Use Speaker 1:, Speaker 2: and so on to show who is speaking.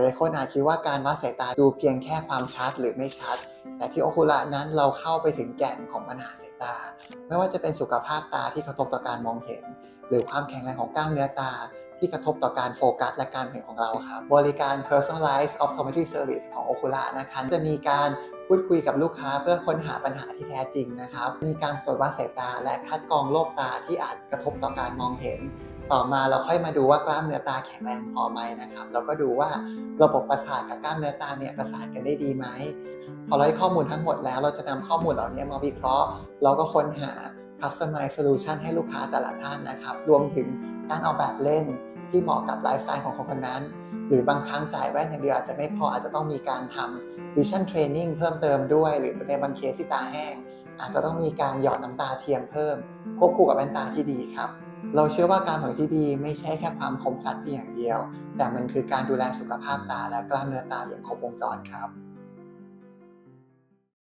Speaker 1: หลายๆคนอาจคิดว่าการวัดสายตาดูเพียงแค่ความชัดหรือไม่ชัด แต่ที่โอคุระนั้นเราเข้าไปถึงแก่นของปัญหาสายตา ไม่ว่าจะเป็นสุขภาพตาที่กระทบต่อการมองเห็น หรือความแข็งแรงของกล้ามเนื้อตาที่กระทบต่อการโฟกัสและการเห็นของเราครับ บริการ personalized optometry service ของ Oculus นะคะจะมีการ พูดคุยกับลูกค้าเพื่อค้นหาปัญหาที่แท้จริงนะครับ มีการตรวจวัดสายตาและคัดกรองโรคตาที่อาจกระทบต่อการมองเห็น ต่อมาเราค่อยมาดูว่ากล้ามเนื้อตาแข็งแรงพอไหมนะครับ แล้วก็ดูว่าระบบประสาทกับกล้ามเนื้อตาเนี่ยประสานกันได้ดีไหมพอเราได้ข้อมูลทั้งหมดแล้วเราจะนำข้อมูลเหล่านี้มาวิเคราะห์ เราก็ค้นหา customize solution ให้ลูกค้าแต่ละท่านนะครับ รวมถึงการออกแบบเล่นที่เหมาะกับไลฟ์สไตล์ของคนคนนั้น หรือบางครั้งจ่ายแว่นอย่างเดียวอาจจะไม่พออาจจะต้องมีการทำวิชั่นเทรนนิ่งเพิ่มเติมด้วย หรือในบางเคสที่ตาแห้ง อาจจะต้องมีการหยอดน้ำตาเทียมเพิ่ม ควบคู่กับแว่นตาที่ดีครับ เราเชื่อว่าการผ่อนที่ดีไม่ใช่แค่ความคมชัดเพียงอย่างเดียว แต่มันคือการดูแลสุขภาพตาและกล้ามเนื้อตาอย่างครบวงจรครับ